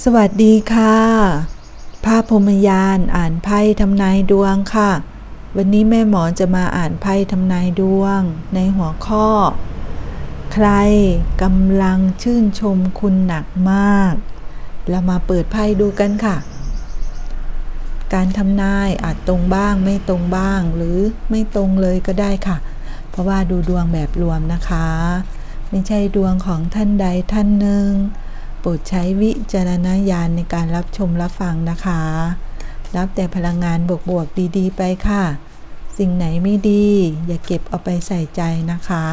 สวัสดีค่ะ ภาพพรมยานอ่านไพ่ทำนายดวงค่ะ วันนี้แม่หมอจะมาอ่านไพ่ทำนายดวง ในหัวข้อ ใครกำลังชื่นชมคุณหนักมาก เรามาเปิดไพ่ดูกันค่ะ การทำนายอาจตรงบ้างไม่ตรงบ้างหรือไม่ตรงเลยก็ได้ค่ะ เพราะว่าดูดวงแบบรวมนะคะ ไม่ใช่ดวงของท่านใดท่านหนึ่ง โปรดใช้วิจารณญาณในการรับชมรับฟังนะคะ รับแต่พลังงานบวกๆดีๆ ไปค่ะ สิ่งไหนไม่ดี อย่าเก็บเอาไปใส่ใจนะคะ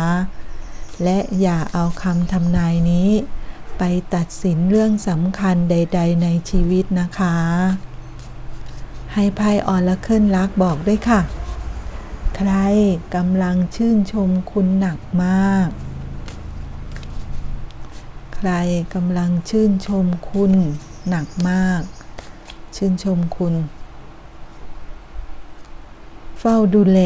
และอย่าเอาคำทำนายนี้ ไปตัดสินเรื่องสำคัญใด ๆ ในชีวิตนะคะ ให้ไพ่ออละเคิลรักบอกด้วยค่ะ ใครกำลังชื่นชมคุณหนักมาก ใครกำลังชื่นชมคุณหนักมาก ชื่นชมคุณ เฝ้าดูแล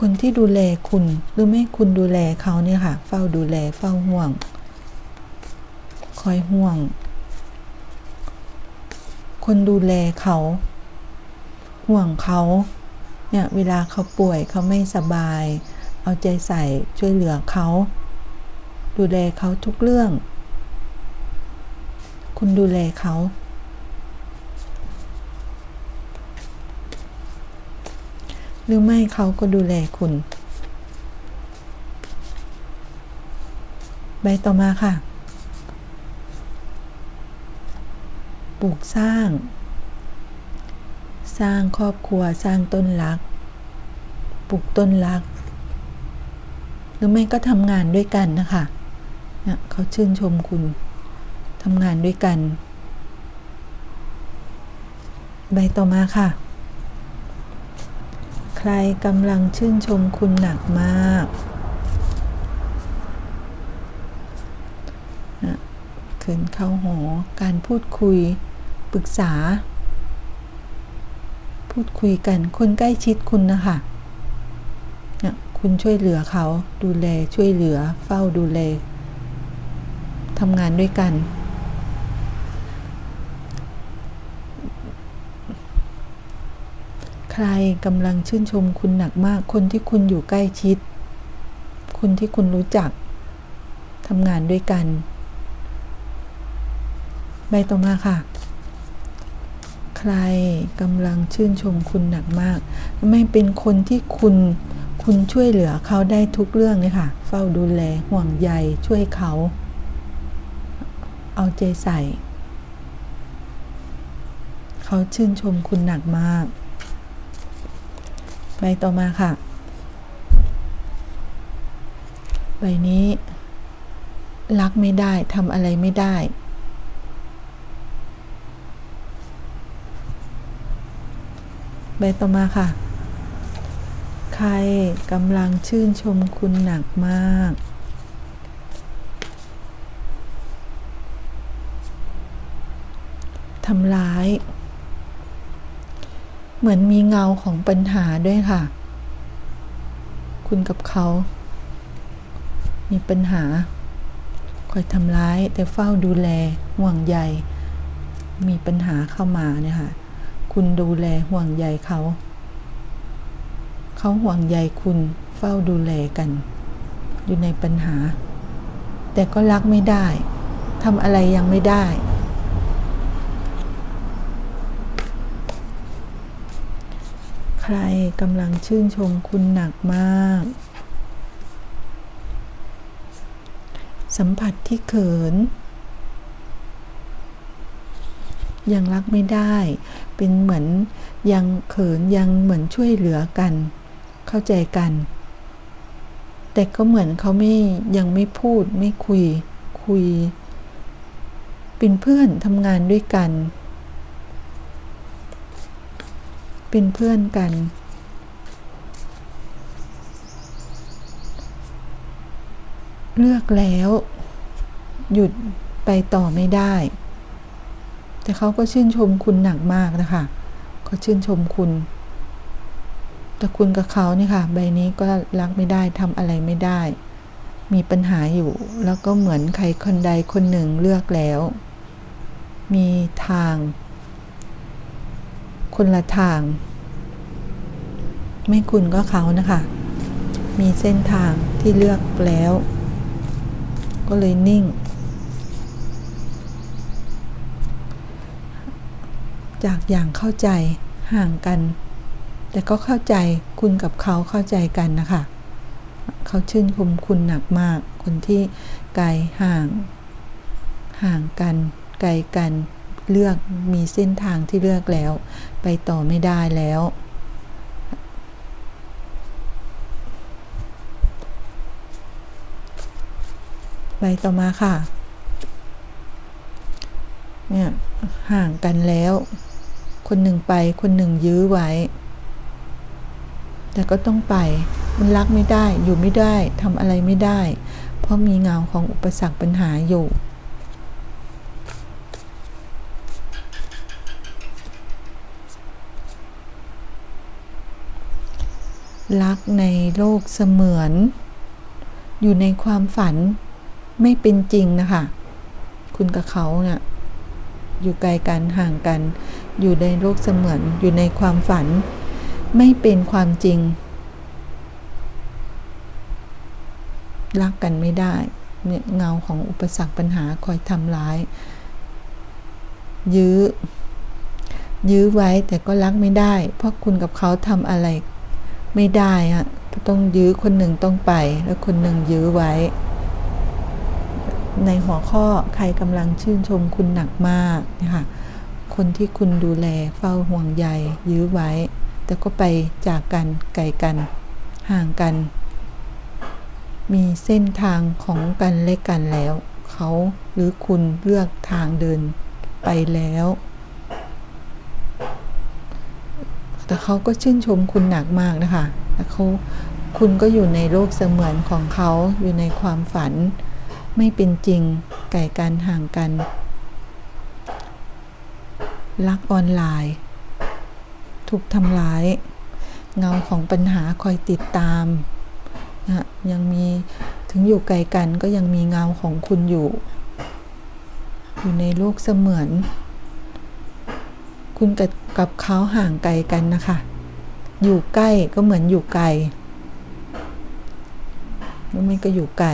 คนที่ดูแลคุณหรือไม่คุณดูแลเขาเนี่ยค่ะ เฝ้าดูแลเฝ้าห่วง คอยห่วง คนดูแลเขา ห่วงเขา เนี่ยเวลาเขาป่วยเขาไม่สบาย เอาใจใส่ช่วยเหลือเขา ดูแลเขาทุกเรื่อง คุณดูแลเขาหรือไม่เขาก็ดูแลคุณ ใบต่อมาค่ะ ปลูกสร้าง สร้างครอบครัวสร้างต้นรัก ปลูกต้นรัก หรือไม่ก็ทำงานด้วยกันนะคะเนี่ยเขาชื่นชมคุณทำงานด้วยกัน ใบต่อมาค่ะ ใครกำลังชื่นชมคุณหนักมากนะเขินเข้าหอการพูดคุยปรึกษา พูดคุยกัน คนใกล้ชิดคุณนะคะนะคุณช่วยเหลือเขาดูแลช่วยเหลือ เฝ้าดูแลทำงานด้วยกัน ใครกำลังชื่นชมคุณหนักมาก คนที่คุณอยู่ใกล้ชิด คนที่คุณรู้จักทำงานด้วยกัน ใบต่อมาค่ะ รกำลังชื่นชมคุณหนักมาก ไม่เป็นคนที่คุณคุณช่วยเหลือเขาได้ทุกเรื่องเลยค่ะ เฝ้าดูแลห่วงใยช่วยเขา เอาใจใส่ เขาชื่นชมคุณหนักมากใบต่อมาค่ะ ใบนี้ รักไม่ได้ทำอะไรไม่ได้ ใบต่อมาค่ะ ใครกำลังชื่นชมคุณหนักมาก ทำร้าย เหมือนมีเงาของปัญหาด้วยค่ะ คุณกับเขา มีปัญหา คอยทำร้ายแต่เฝ้าดูแลห่วงใย มีปัญหาเข้ามาเนี่ยค่ะ คุณดูแลห่วงใยเขา เขาห่วงใยคุณเฝ้าดูแลกัน อยู่ในปัญหา แต่ก็รักไม่ได้ทำอะไรยังไม่ได้ ใครกำลังชื่นชมคุณหนักมาก สัมผัสที่เขิน ยังรักไม่ได้ เป็นเหมือนยังเขินยังเหมือนช่วยเหลือกัน เข้าใจกัน แต่ก็เหมือนเขาไม่ยังไม่พูดไม่คุย คุย เป็นเพื่อนทำงานด้วยกัน เป็นเพื่อนกันเลือกแล้ว หยุดไปต่อไม่ได้ แต่เขาก็ชื่นชมคุณหนักมากนะคะเขาชื่นชมคุณ แต่คุณกับเขาเนี่ยค่ะ ใบนี้ก็รักไม่ได้ทำอะไรไม่ได้ มีปัญหาอยู่ แล้วก็เหมือนใครคนใดคนหนึ่งเลือกแล้ว มีทาง คนละทาง ไม่คุณก็เขานะคะมีเส้นทางที่เลือกแล้ว ก็เลยนิ่ง จากอย่างเข้าใจห่างกัน แต่ก็เข้าใจคุณกับเขาเข้าใจกันนะคะ เขาชื่นชมคุณหนักมาก คนที่ไกลห่าง ห่างกัน ไกลกันเลือกมีเส้นทางที่เลือกแล้ว ไปต่อไม่ได้แล้วไปต่อมาค่ะ เนี่ย ห่างกันแล้ว คนหนึ่งไป คนหนึ่งยื้อไว้ แต่ก็ต้องไป มันรักไม่ได้ อยู่ไม่ได้ทำอะไรไม่ได้ เพราะมีเงาของอุปสรรคปัญหาอยู่ รักในโลกเสมือน อยู่ในความฝันไม่เป็นจริงนะคะ คุณกับเขาเนี่ยอยู่ไกลกันห่างกัน อยู่ในโลกเสมือนอยู่ในความฝัน ไม่เป็นความจริง รักกันไม่ได้เงาของอุปสรรคปัญหาคอยทำร้าย ยื้อ ยื้อไว้แต่ก็รักไม่ได้ เพราะคุณกับเขาทำอะไรไม่ได้อะต้องยื้อคนหนึ่งต้องไป แล้วคนหนึ่งยื้อไว้ ในหัวข้อใครกำลังชื่นชมคุณหนักมากนะคะ คนที่คุณดูแลเฝ้าห่วงใยยื้อไว้ แต่ก็ไปจากกันไกลกัน ห่างกัน มีเส้นทางของกันและกันแล้ว เขาหรือคุณเลือกทางเดินไปแล้ว แต่เขาก็ชื่นชมคุณหนักมากนะคะแต่เขาคุณก็อยู่ในโลกเสมือนของเขาอยู่ในความฝัน ไม่เป็นจริงไก่กันห่างกัน รักออนไลน์ ถูกทำร้าย เงาของปัญหาคอยติดตามนะยังมีถึงอยู่ไกลกันก็ยังมีเงาของคุณอยู่ อยู่ในโลกเสมือน คุณกับกับเขาห่างไกลกันนะคะ อยู่ใกล้ก็เหมือนอยู่ไกลไม่ก็อยู่ไกล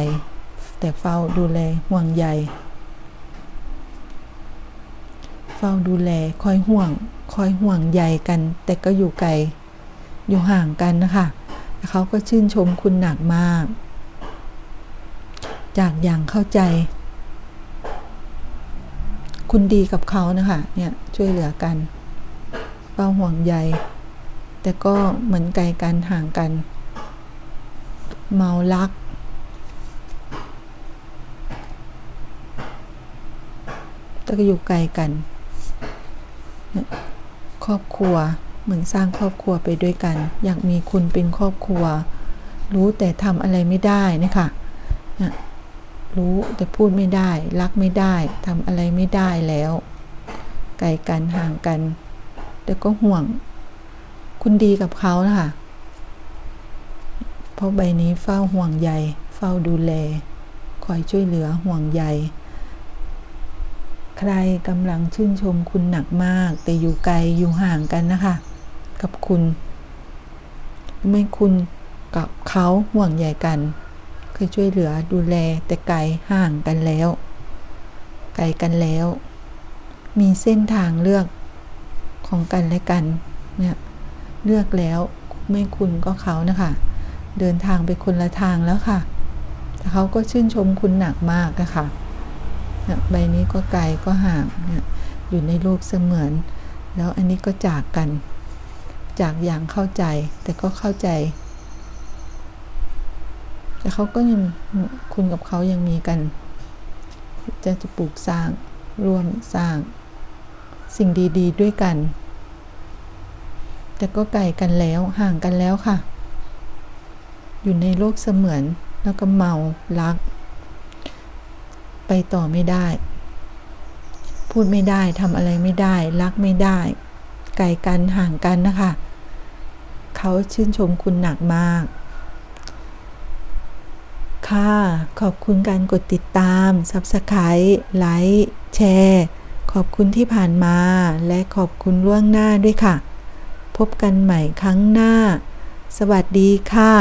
แต่เฝ้าดูแลห่วงใย เฝ้าดูแลคอยห่วง คอยห่วงใยกัน แต่ก็อยู่ไกล อยู่ห่างกันนะคะเขาก็ชื่นชมคุณหนักมาก จากอย่างเข้าใจ คุณดีกับเขานะคะ เนี่ยช่วยเหลือกันเฝ้าห่วงใย แต่ก็เหมือนไกลกันห่างกัน เมารักแต่ก็อยู่ไกลกัน ครอบครัวเหมือนสร้างครอบครัวไปด้วยกัน อยากมีคุณเป็นครอบครัว รู้แต่ทำอะไรไม่ได้นะคะรู้แต่พูดไม่ได้ รักไม่ได้ทำอะไรไม่ได้แล้ว ไกลกันห่างกัน แต่ก็ห่วง คุณดีกับเขานะคะเพราะใบนี้เฝ้าห่วงใยเฝ้าดูแล คอยช่วยเหลือห่วงใย ใครกำลังชื่นชมคุณหนักมาก แต่อยู่ไกลอยู่ห่างกันนะคะ กับคุณไม่คุณกับเขาห่วงใยกันเคยช่วยเหลือดูแลแต่ไกลห่างกันแล้ว ไกลกันแล้ว มีเส้นทางเลือกของกันและกันเนี่ยเลือกแล้วไม่คุณก็เขานะคะ เดินทางไปคนละทางแล้วค่ะแต่เขาก็ชื่นชมคุณหนักมากนะคะ ใบนี้ก็ไกลก็ห่างเนี่ยอยู่ในโลกเสมือน แล้วอันนี้ก็จากกัน จากอย่างเข้าใจ แต่ก็เข้าใจ แต่เขาก็ยังคุณกับเขายังมีกัน จะจะปลูกสร้างร่วมสร้าง สิ่งดีๆด้วยกัน แต่ก็ไกลกันแล้วห่างกันแล้วค่ะ อยู่ในโลกเสมือนแล้วก็เมารัก ไปต่อไม่ได้ พูดไม่ได้ทำอะไรไม่ได้ รักไม่ได้ ไกลกันห่างกันนะคะ เขาชื่นชมคุณหนักมาก ค่ะ ขอบคุณการกดติดตาม Subscribe ไลค์แชร์ขอบคุณที่ผ่านมาและขอบคุณล่วงหน้าด้วยค่ะ พบกันใหม่ครั้งหน้า สวัสดีค่ะ